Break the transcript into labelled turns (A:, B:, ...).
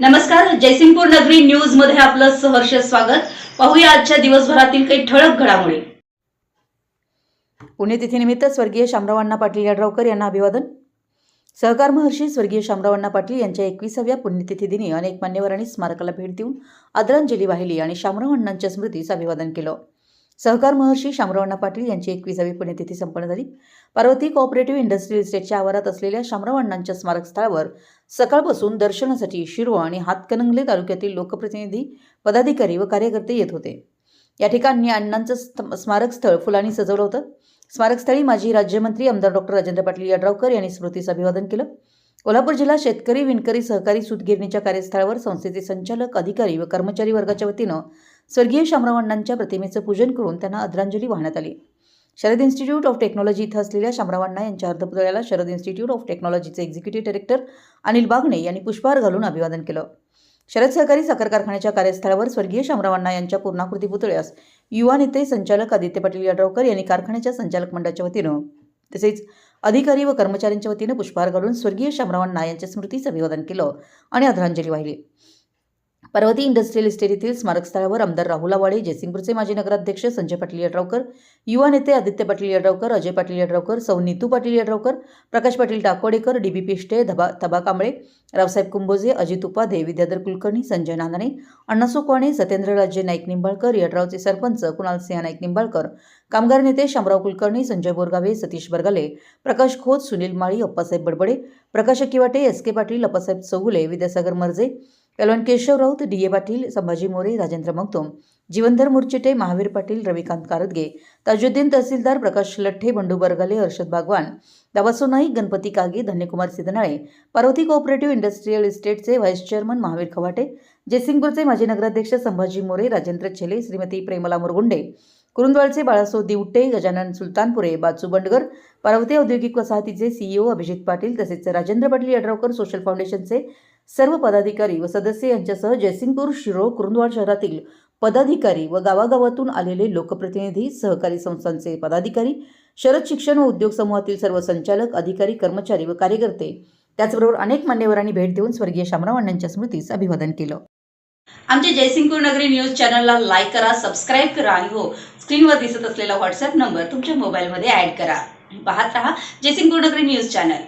A: नमस्कार जयसिंगपूर नगरी न्यूजमध्ये आपलं सहर्ष स्वागत. पाहूया आजच्या दिवसभरातील काही ठळक घडामोडी.
B: पुण्यतिथीनिमित्त स्वर्गीय शामरावांना पाटील यड्रावकर यांना अभिवादन. सहकार महर्षी स्वर्गीय शामरावांना पाटील यांच्या एकविसाव्या पुण्यतिथी दिनी अनेक मान्यवरांनी स्मारकाला भेट देऊन आदरांजली वाहिली आणि शामरावांनांच्या स्मृतीस अभिवादन केलं. सहकार महर्षी शामरावांना पाटील यांची एकविसावी पुण्यतिथी संपन्न झाली. पार्वती कोऑपरेटिव्ह इंडस्ट्रियल इस्टेटच्या आवारात असलेल्या शामराव अण्णांच्या स्मारक सकाळपासून दर्शनासाठी शिरो आणि हातकणंगले तालुक्यातील लोकप्रतिनिधी पदाधिकारी व कार्यकर्ते येत होते. या ठिकाणी अण्णांचं स्त- स्मारक स्थळ फुलांनी सजवलं होतं. स्मारकस्थळी माजी राज्यमंत्री आमदार डॉक्टर राजेंद्र पाटील यड्रावकर यांनी स्मृतीचं अभिवादन केलं. कोल्हापूर जिल्हा शेतकरी विणकरी सहकारी सूतगिरणीच्या कार्यस्थळावर संस्थेचे संचालक अधिकारी व कर्मचारी वर्गाच्या वतीनं स्वर्गीय शामराव अण्णांच्या प्रतिमेचं पूजन करून त्यांना आदरांजली वाहण्यात आली. शरद इन्स्टिट्यूट ऑफ टेक्नॉलॉजी इथं असलेल्या शामरावांना यांच्या अर्धपुतळ्याला शरद इन्स्टिट्यूट ऑफ टेक्नॉलॉजीचे एक्झिक्युटिव्ह डायरेक्टर अनिल बागणे यांनी पुष्पहार घालून अभिवादन केलं. शरद सहकारी साखर कारखान्याच्या कार्यस्थळावर स्वर्गीय शामराव यांच्या पूर्णाकृती पुतळ्यास युवा नेते संचालक आदित्य पाटील यड्रावकर यांनी कारखान्याच्या संचालक मंडळाच्या वतीनं तसेच अधिकारी व कर्मचाऱ्यांच्या वतीनं पुष्पहार घालून स्वर्गीय शामरावांना यांच्या स्मृतीस अभिवादन केलं आणि आदरांजली वाहिली. पर्वती इंडस्ट्रियल इस्टेट येथील स्मारकस्थळावर आमदार राहुल आवाडे जयसिंगपूरचे माजी नगराध्यक्ष संजय पाटील यड्रावकर युवा नेते आदित्य पाटील यड्रावकर अजय पाटील यड्रावकर सौ नीतू पाटील यड्रावकर प्रकाश पाटील टाकोडेकर डी बी पिष्टे धबा तबा कांबळे रावसाहेब कुंभोजे अजित उपाधे विद्याधर कुलकर्णी संजय नानाने अण्णासो कोणे सत्येंद्रराजे नाईक निंबाळकर यड्रावचे सरपंच कुणाल सिंह नाईक निंबाळकर कामगार नेते Shamrao Kulkarni Sanjay Borgave Satish Bargale Prakash Khot Sunil Mali Appasaheb Badbade Prakash Akiwate S K Patil Appasaheb Chougule Vidyasagar Marje Kalwan Keshav Raut D A Patil Sambhaji More Rajendra Magtom Jeevandhar Murchite Mahavir Patil Ravikant Kardage Tajuddin Tahsildar Prakash Lathe Bandu Bargale Harshad Bhagwan Dawaso Naik Ganpati Kage Dhanyakumar Siddhanale Parvati cooperative industrial इस्टेटचे vice chairman Mahavir Khawate जयसिंगपूरचे माजी नगराध्यक्ष संभाजी मोरे राजेंद्र छेले श्रीमती प्रेमला मुरगुंडे कुरुंदवाडचे बाळासो दिवटे गजानन सुलतानपुरे बाचू बंडगर पार्वती औद्योगिक वसाहतीचे CEO Abhijit Patil तसेच Rajendra Patil Yadravkar social फाउंडेशनचे सर्व पदाधिकारी व सदस्य यांच्यासह जयसिंगपूर शिरो कुरुंदवाड शहरातील पदाधिकारी व गावागावातून आलेले लोकप्रतिनिधी सहकारी संस्थांचे पदाधिकारी शरद शिक्षण व उद्योग समूहातील सर्व संचालक अधिकारी कर्मचारी व कार्यकर्ते त्याचबरोबर अनेक मान्यवरांनी भेट देऊन स्वर्गीय शामराव अण्णांच्या स्मृतीस अभिवादन केलं.
A: आमच्या जयसिंगपूर नगरी न्यूज चॅनलला लाईक करा सबस्क्राईब करा आणि हो स्क्रीनवर दिसत असलेला व्हॉट्सअप नंबर तुमच्या मोबाईलमध्ये ऍड करा. पाहत रहा जयसिंगपूर नगरी न्यूज चॅनल.